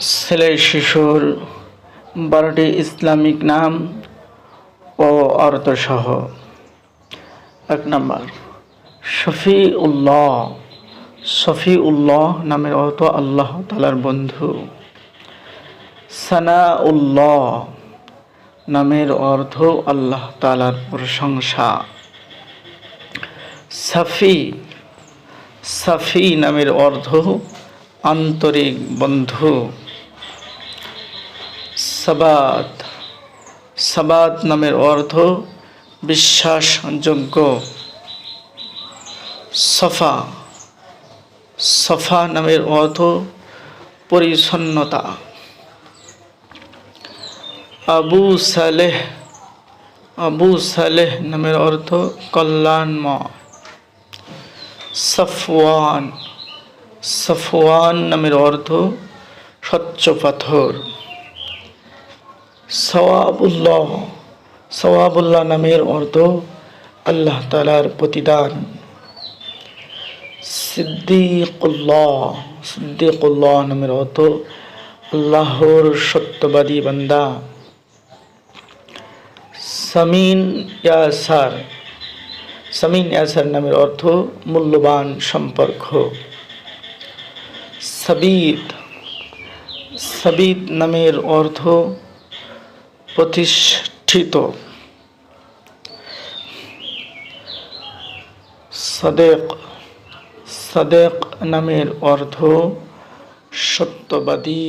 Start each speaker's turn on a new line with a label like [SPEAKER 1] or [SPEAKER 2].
[SPEAKER 1] ছেলে শিশুর বারোটি ইসলামিক নাম ও অর্থসহ এক নম্বর শফি উল্লাহ শফি উল্লাহ নামের অর্থ আল্লাহ তালার বন্ধু। সানা উল্লাহ নামের অর্থ আল্লাহ তালার প্রশংসা। সাফি সাফি নামের অর্থ আন্তরিক বন্ধু। সাবাত। সাবাত নামের অর্থ বিশ্বাসযোগ্য সফা। সফা নামের অর্থ পরিচ্ছন্নতা। আবু সালেহ। আবু সালেহ নামের অর্থ কল্যাণময়। সফওয়ান। সফওয়ান নামের অর্থ স্বচ্ছ পাথর। সওয়াবুল্লাহ সওয়াবুল্লাহ নামের অর্থ আল্লাহ তালার প্রতিদান। সিদ্দিকুল্লাহ সিদ্দিকুল্লাহ নামের অর্থ আল্লাহর সত্যবাদী বান্দা। সামিন ইয়াসার সামিন ইয়াসার নামের অর্থ মূল্যবান সম্পর্ক। সাবিদ সাবিদ নামের অর্থ প্রতিষ্ঠিত। সাদেক সাদেক নামের অর্থ সত্যবাদী।